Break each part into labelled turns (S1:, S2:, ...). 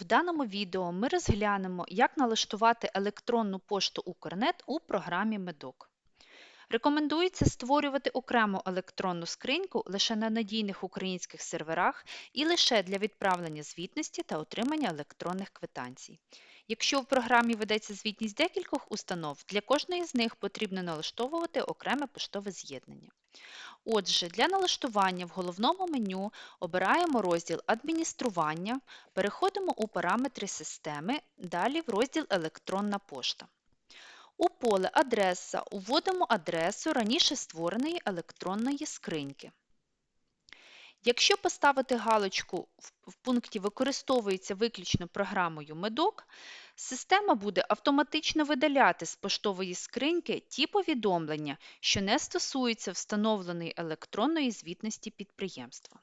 S1: В даному відео ми розглянемо, як налаштувати електронну пошту Укрнет у програмі Медок. Рекомендується створювати окрему електронну скриньку лише на надійних українських серверах і лише для відправлення звітності та отримання електронних квитанцій. Якщо в програмі ведеться звітність декількох установ, для кожної з них потрібно налаштовувати окреме поштове з'єднання. Отже, для налаштування в головному меню обираємо розділ Адміністрування, переходимо у параметри системи, далі в розділ Електронна пошта. У поле Адреса вводимо адресу раніше створеної електронної скриньки. Якщо поставити галочку в пункті Використовується виключно програмою Медок, система буде автоматично видаляти з поштової скриньки ті повідомлення, що не стосуються встановленої електронної звітності підприємства.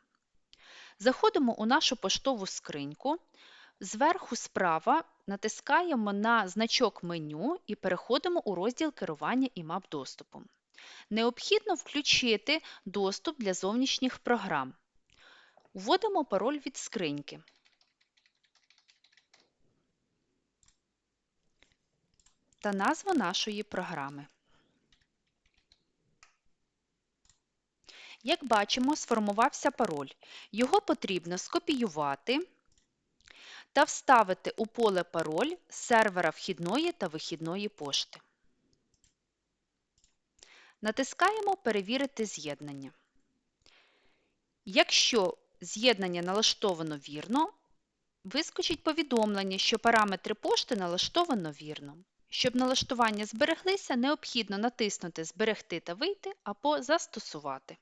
S1: Заходимо у нашу поштову скриньку. Зверху справа натискаємо на значок меню і переходимо у розділ керування і мап доступом. Необхідно включити доступ для зовнішніх програм. Вводимо пароль від скриньки. Та назву нашої програми. Як бачимо, сформувався пароль. Його потрібно скопіювати та вставити у поле пароль сервера вхідної та вихідної пошти. Натискаємо Перевірити з'єднання. Якщо з'єднання налаштовано вірно, вискочить повідомлення, що параметри пошти налаштовано вірно. Щоб налаштування збереглися, необхідно натиснути Зберегти та вийти або Застосувати.